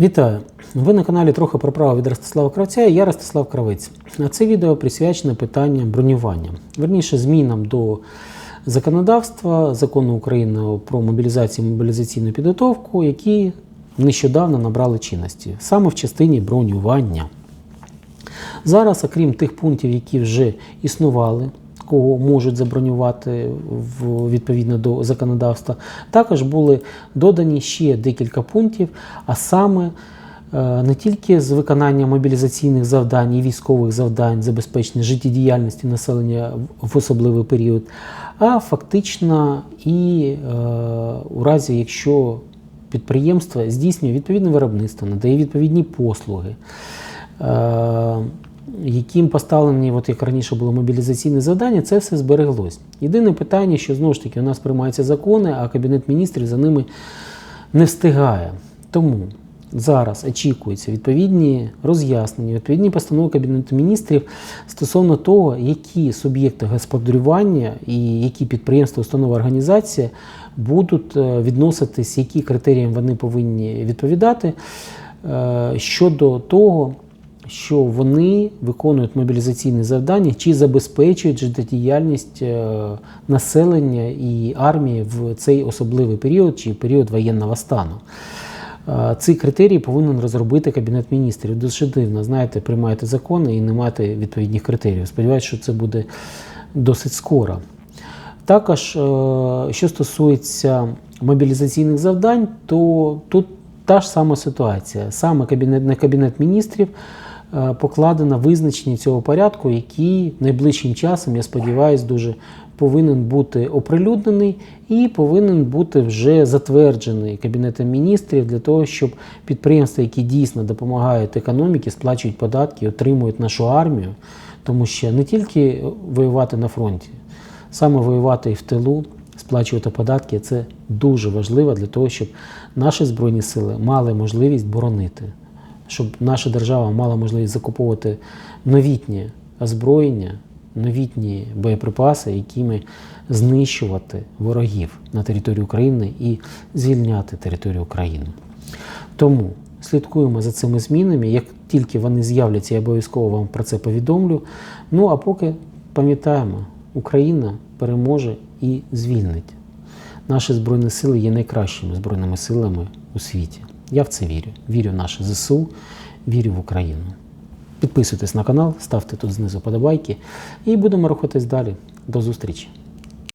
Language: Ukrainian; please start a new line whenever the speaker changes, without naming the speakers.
Вітаю! Ви на каналі трохи про право від Ростислава Кравця я Ростислав Кравець. А це відео присвячене питанням бронювання, верніше змінам до законодавства закону України про мобілізацію і мобілізаційну підготовку, які нещодавно набрали чинності саме в частині бронювання. Зараз, окрім тих пунктів, які вже існували, кого можуть забронювати відповідно до законодавства, також були додані ще декілька пунктів, а саме е, не тільки з виконання мобілізаційних завдань і військових завдань, забезпечення життєдіяльності населення в особливий період, а фактично і е, у разі, якщо підприємство здійснює відповідне виробництво, надає відповідні послуги. Яким поставлені, от як раніше було мобілізаційне завдання, це все збереглось. Єдине питання, що знову ж таки у нас приймаються закони, а Кабінет міністрів за ними не встигає. Тому зараз очікуються відповідні роз'яснення, відповідні постанови Кабінету міністрів стосовно того, які суб'єкти господарювання і які підприємства, установи, організації будуть е, відноситись, які критеріям вони повинні відповідати е, щодо того, що вони виконують мобілізаційні завдання чи забезпечують життєдіяльність е, населення і армії в цей особливий період чи період воєнного стану. Е, Ці критерії повинен розробити Кабінет міністрів. Дуже дивно, знаєте, приймаєте закони і не маєте відповідних критеріїв. Сподіваюся, що це буде досить скоро. Також, е, що стосується мобілізаційних завдань, то тут та ж сама ситуація. Саме кабінет, на Кабінет міністрів покладено визначення цього порядку, який найближчим часом, я сподіваюся, дуже повинен бути оприлюднений і повинен бути вже затверджений Кабінетом міністрів для того, щоб підприємства, які дійсно допомагають економіці, сплачують податки, отримують нашу армію, тому що не тільки воювати на фронті, саме воювати і в тилу, сплачувати податки це дуже важливо для того, щоб наші збройні сили мали можливість боронити, щоб наша держава мала можливість закуповувати новітнє озброєння, новітні боєприпаси, якими знищувати ворогів на території України і звільняти територію України. Тому слідкуємо за цими змінами. Як тільки вони з'являться, я обов'язково вам про це повідомлю. Ну а поки пам'ятаємо, Україна переможе і звільнить. Наші збройні сили є найкращими збройними силами у світі. Я в це вірю. Вірю в наше ЗСУ, вірю в Україну. Підписуйтесь на канал, ставте тут знизу подобайки і будемо рухатись далі. До зустрічі!